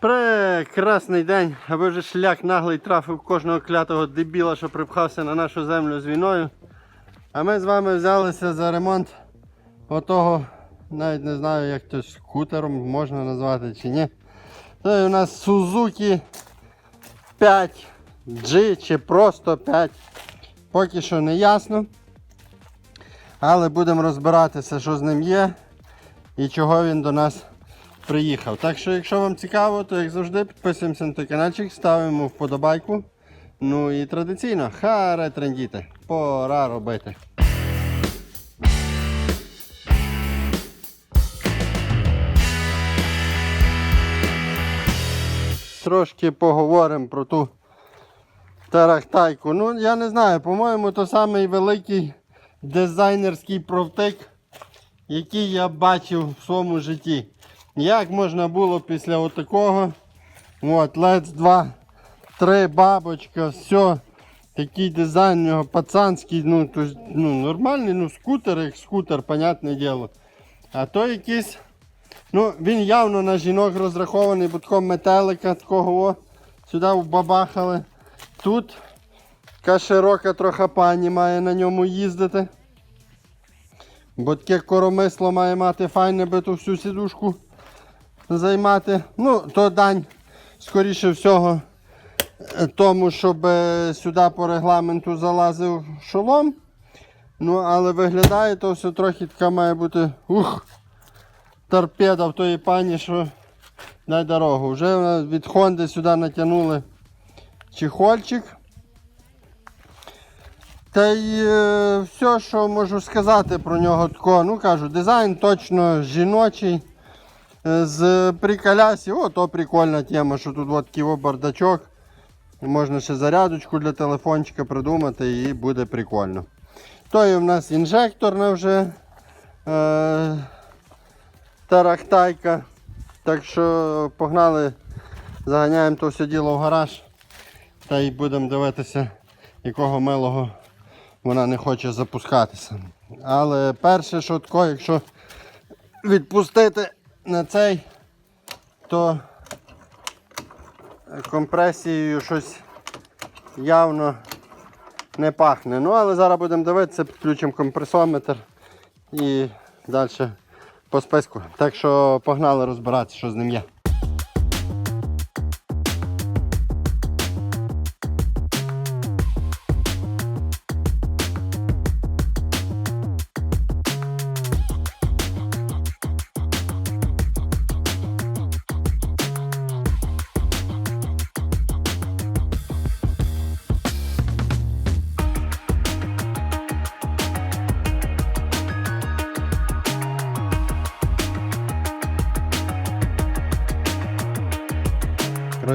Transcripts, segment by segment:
Прекрасний день, аби вже шлях наглий трафив кожного клятого дебіла, що припхався на нашу землю з війною. А ми з вами взялися за ремонт отого, навіть не знаю, як то скутером можна назвати чи ні. Це у нас Suzuki 5G чи просто 5. Поки що не ясно. Але будемо розбиратися, що з ним є і чого він до нас приїхав. Так що, якщо вам цікаво, то як завжди підписуємося на той каналчик, ставимо вподобайку. Ну і традиційно, харе трендіти. Пора робити. Трошки поговоримо про ту тарахтайку. Ну, я не знаю, по-моєму, то самий великий дизайнерський провтик, який я бачив в своєму житті. Як можна було після отакого, от, Let's 2, 3 бабочка, все. Такий дизайн у нього пацанський, ну, то, ну нормальний, ну скутер, як скутер, понятне діло. А то якийсь, ну він явно на жінок розрахований, такого метелика такого о, сюди вбабахали. Тут така широка трохи пані має на ньому їздити. Бо таке коромисло має мати файне би ту всю сідушку займати. Ну, то дань, скоріше всього, е, тому, щоб е, сюди по регламенту залазив шолом. Ну, але виглядає то все трохи така має бути ух, торпеда в тої пані, що дай дорогу. Вже від Хонди сюди натягнули чехольчик. Та й е, все, що можу сказати про нього тако, ну кажу, дизайн точно жіночий. Е, З приколясів, о, то прикольна тема, що тут от такий бардачок. Можна ще зарядочку для телефончика придумати і буде прикольно. То є в нас інжекторна вже е, тарахтайка. Так що погнали, заганяємо то все діло в гараж та й будемо дивитися, якого милого вона не хоче запускатися. Але перше, що тако, якщо відпустити на цей, то компресією щось явно не пахне. Ну, але зараз будемо дивитися, підключимо компресометр і далі по списку. Так що погнали розбиратися, що з ним є.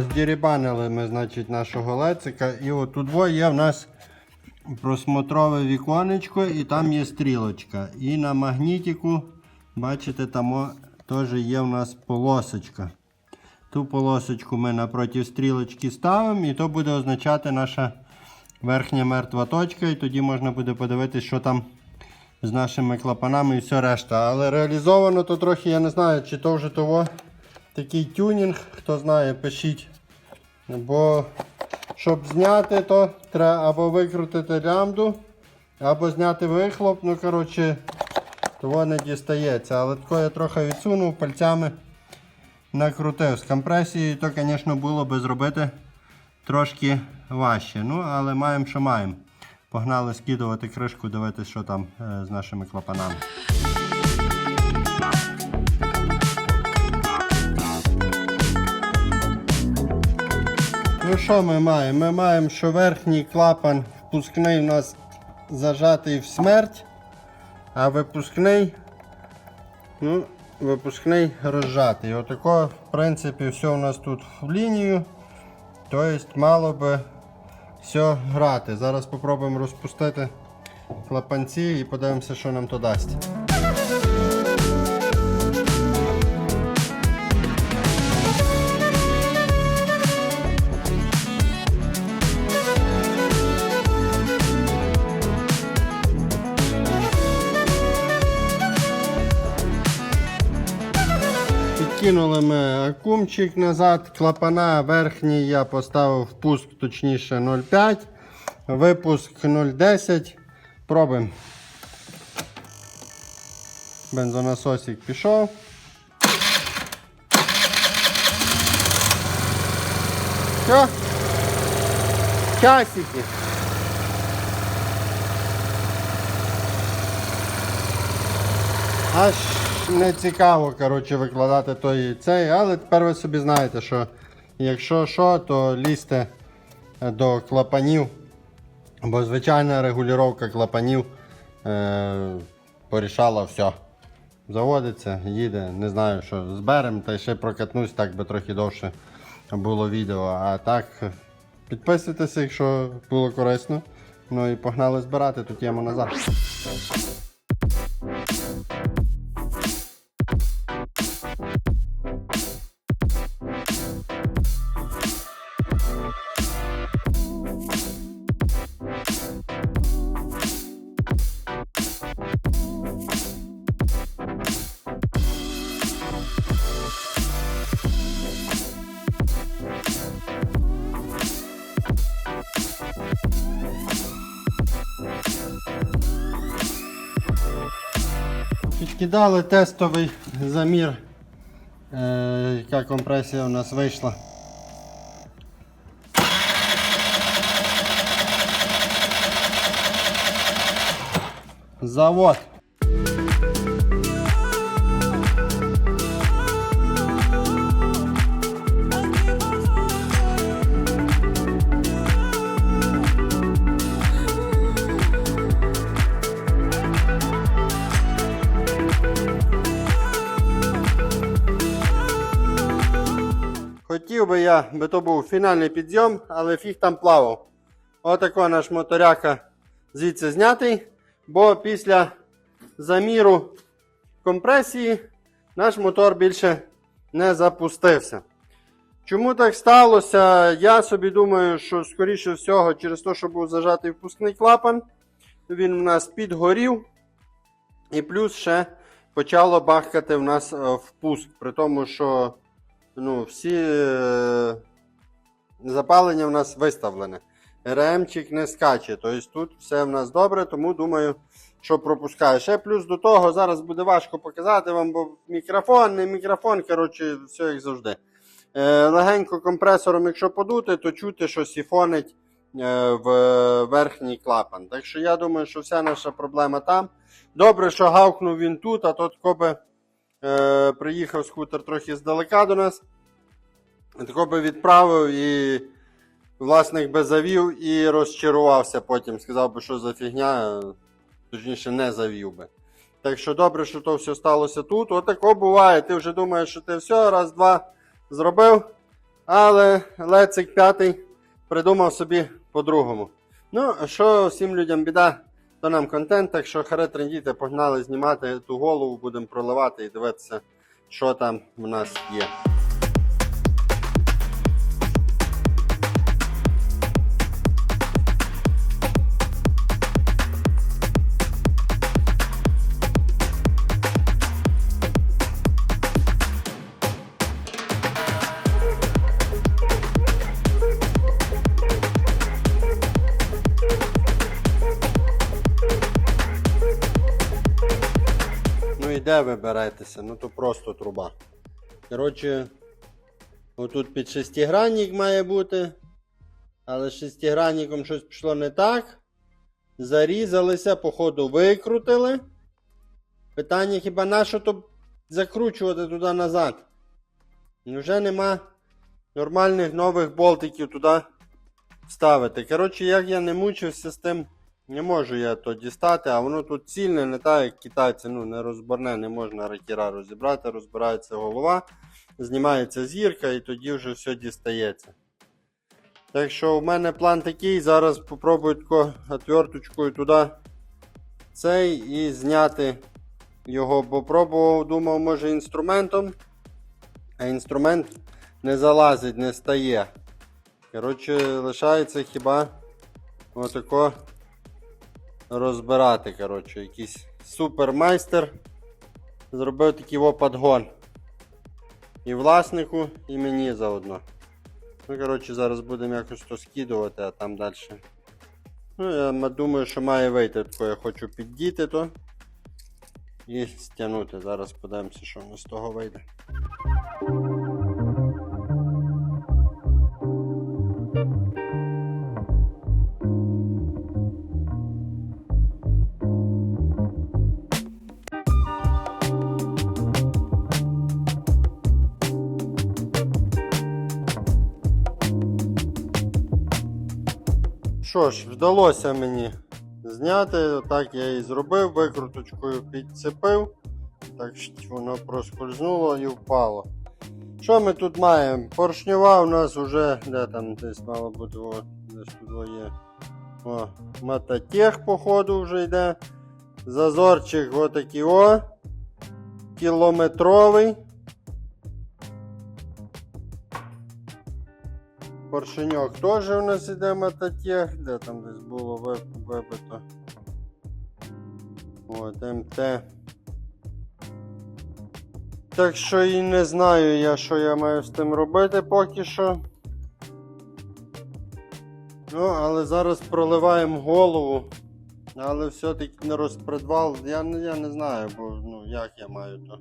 Роздірібанили ми, значить, нашого лецика. І от тут є в нас просмотрове віконечко і там є стрілочка. І на магнітику, бачите, там теж є в нас полосочка. Ту полосочку ми напроти стрілочки ставимо, і то буде означати наша верхня мертва точка. І тоді можна буде подивитися, що там з нашими клапанами і все решта. Але реалізовано то трохи, я не знаю, чи то вже того такий тюнінг, хто знає, пишіть. Бо щоб зняти, то треба або викрутити лямбду, або зняти вихлоп. Ну, коротше, того не дістається. Але тако я трохи відсунув пальцями, накрутив. З компресією, то, звісно, було би зробити трошки важче. Ну, але маємо, що маємо. Погнали скидувати кришку, дивитися, що там е, з нашими клапанами. Ну що ми маємо? Ми маємо, що верхній клапан впускний у нас зажатий в смерть, а випускний, ну, випускний розжатий. Отако, в принципі, все у нас тут в лінію. Тобто мало би все грати. Зараз спробуємо розпустити клапанці і подивимося, що нам то дасть. Закинули ми акумчик назад, клапана верхній я поставив впуск, точніше 0,5, випуск 0,10. Пробуємо. Бензонасосик пішов. Все. Часики. Аж не цікаво, коротше, викладати той цей, але тепер ви собі знаєте, що якщо що, то лізьте е, до клапанів, бо звичайна регулювання клапанів е, порішала все. Заводиться, їде, не знаю, що зберемо, та ще прокатнусь, так би трохи довше було відео. А так, підписуйтеся, якщо було корисно. Ну і погнали збирати ту тему назад. Підкидали тестовий замір, е, яка компресія у нас вийшла. Завод. Хотів би я, би то був фінальний підйом, але фіг там плавав. Отако наш моторяка звідси знятий, бо після заміру компресії наш мотор більше не запустився. Чому так сталося? Я собі думаю, що скоріше всього, через те, що був зажатий впускний клапан, він в нас підгорів. І плюс ще почало бахкати в нас е, впуск, при тому, що ну, всі е, запалення в нас виставлене. РМчик не скаче. Тобто тут все в нас добре, тому думаю, що пропускає. Ще плюс до того, зараз буде важко показати вам, бо мікрофон, не мікрофон, коротше, все як завжди. Е, легенько компресором, якщо подути, то чути, що сіфонить е, в верхній клапан. Так що я думаю, що вся наша проблема там. Добре, що гавкнув він тут, а то тако би е, приїхав скутер трохи здалека до нас. Тако би відправив і власник би завів і розчарувався потім. Сказав би, що за фігня, е, точніше, не завів би. Так що добре, що то все сталося тут. Отако буває. Ти вже думаєш, що ти все, раз-два зробив. Але Лецик п'ятий придумав собі по-другому. Ну, що всім людям біда, то нам контент, так що харе трендіти, погнали знімати ту голову, будемо проливати і дивитися, що там в нас є. Де ви беретеся? Ну то просто труба. Коротше, отут під шестигранник має бути. Але з шестигранником щось пішло не так. Зарізалися, походу, викрутили. Питання хіба на що то закручувати туди назад? Вже нема нормальних нових болтиків туди ставити. Коротше, як я не мучився з тим, не можу я то дістати, а воно тут цільне, не так, як китайці, ну не розборне, не можна ракіра розібрати, розбирається голова, знімається зірка і тоді вже все дістається. Так що в мене план такий, зараз попробую тако отверточкою туди цей і зняти його, бо пробував, думав, може інструментом, а інструмент не залазить, не стає. Коротше, лишається хіба отако розбирати. Коротше, якийсь супермайстер зробив такий подгон. і власнику, і мені заодно. Ну, коротше, зараз будемо якось то скидувати, а там далі. Ну, я думаю, що має вийти, тако я хочу піддіти то і стягнути. Зараз подивимося, що в нас з того вийде. Що ж, вдалося мені зняти. Так я і зробив, викруточкою підцепив. Так що воно проскользнуло і впало. Що ми тут маємо? Поршнева у нас вже, де там десь мало бути, десь тут є. О, мототех, походу, вже йде. Зазорчик отакий о. Кілометровий. Поршеньок теж у нас іде мототех, де там десь було виб- вибито. От, МТ. Так що і не знаю я, що я маю з тим робити поки що. Ну, але зараз проливаємо голову. Але все-таки на розпредвал, я, не- я не знаю, бо ну як я маю то.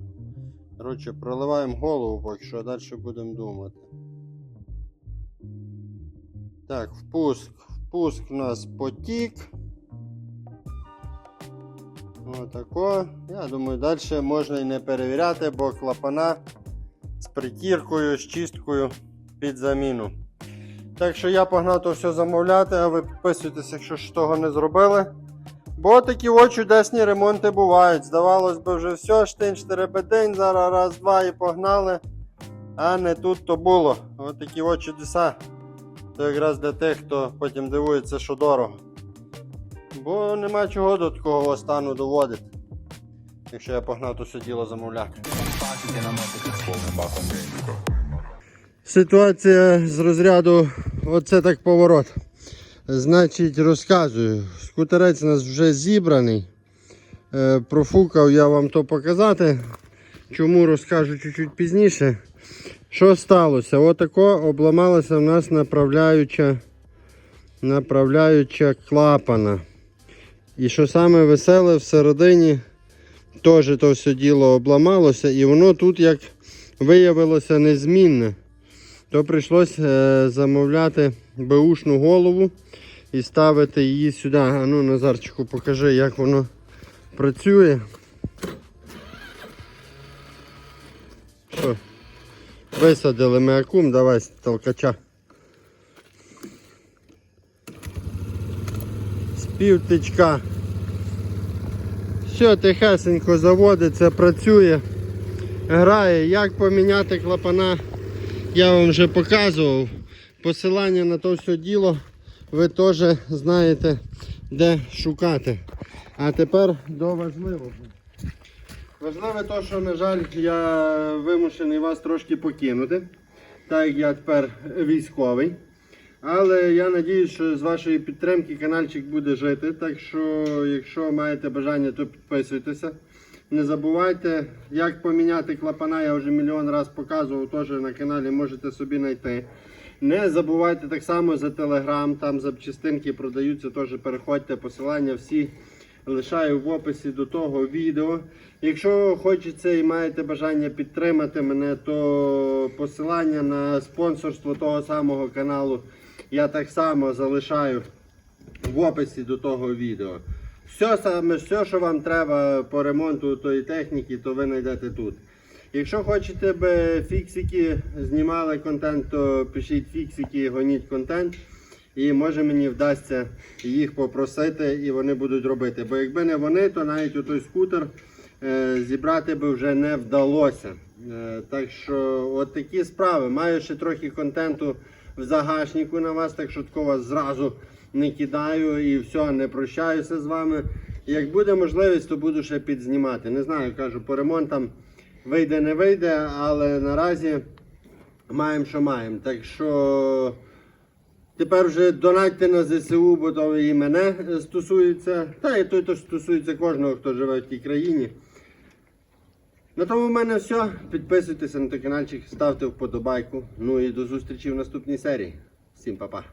Коротше, проливаємо голову поки що, а далі будемо думати. Так, впуск. Впуск у нас потік. Отако. Я думаю, далі можна і не перевіряти, бо клапана з притіркою, з чисткою під заміну. Так що я погнав то все замовляти, а ви підписуйтесь, якщо ж того не зробили. Бо такі от чудесні ремонти бувають. Здавалось би, вже все, штин, день, зараз раз, два і погнали. А не тут то було. От такі от чудеса. То якраз для тих, хто потім дивується, що дорого. Бо нема чого до такого стану доводити. Якщо я погнав то все діло замовляти. Ситуація з розряду оце так поворот. Значить, розказую. Скутерець у нас вже зібраний. Е, профукав я вам то показати. Чому розкажу чуть-чуть пізніше. Що сталося? Отако обламалася в нас направляюча, направляюча клапана. І що саме веселе, всередині теж то все діло обламалося, і воно тут, як виявилося, незмінне. То прийшлося е, замовляти беушну голову і ставити її сюди. А ну, Назарчику, покажи, як воно працює. Що? Висадили ми акум, давай з толкача. З півтичка. Все, тихесенько заводиться, працює, грає. Як поміняти клапана, я вам вже показував. Посилання на то все діло ви теж знаєте, де шукати. А тепер до важливого. Важливе те, що, на жаль, я вимушений вас трошки покинути, так як я тепер військовий. Але я сподіваюся, що з вашої підтримки каналчик буде жити. Так що, якщо маєте бажання, то підписуйтеся. Не забувайте, як поміняти клапана, я вже мільйон разів показував, теж на каналі можете собі знайти. Не забувайте так само за телеграм, там запчастинки продаються, теж переходьте, посилання всі лишаю в описі до того відео. Якщо хочеться і маєте бажання підтримати мене, то посилання на спонсорство того самого каналу я так само залишаю в описі до того відео. Все саме, все, що вам треба по ремонту тої техніки, то ви знайдете тут. Якщо хочете би фіксики знімали контент, то пишіть фіксики, гоніть контент. І може мені вдасться їх попросити і вони будуть робити. Бо якби не вони, то навіть той скутер е, зібрати би вже не вдалося. Е, так що от такі справи. Маю ще трохи контенту в загашнику на вас, так що такого зразу не кидаю і все, не прощаюся з вами. Як буде можливість, то буду ще підзнімати. Не знаю, кажу, по ремонтам вийде, не вийде, але наразі маємо, що маємо. Так що. Тепер вже донатьте на ЗСУ, бо то і мене стосується. Та і той, то стосується кожного, хто живе в тій країні. На тому в мене все. Підписуйтеся на той каналчик, ставте вподобайку. Ну і до зустрічі в наступній серії. Всім па-па.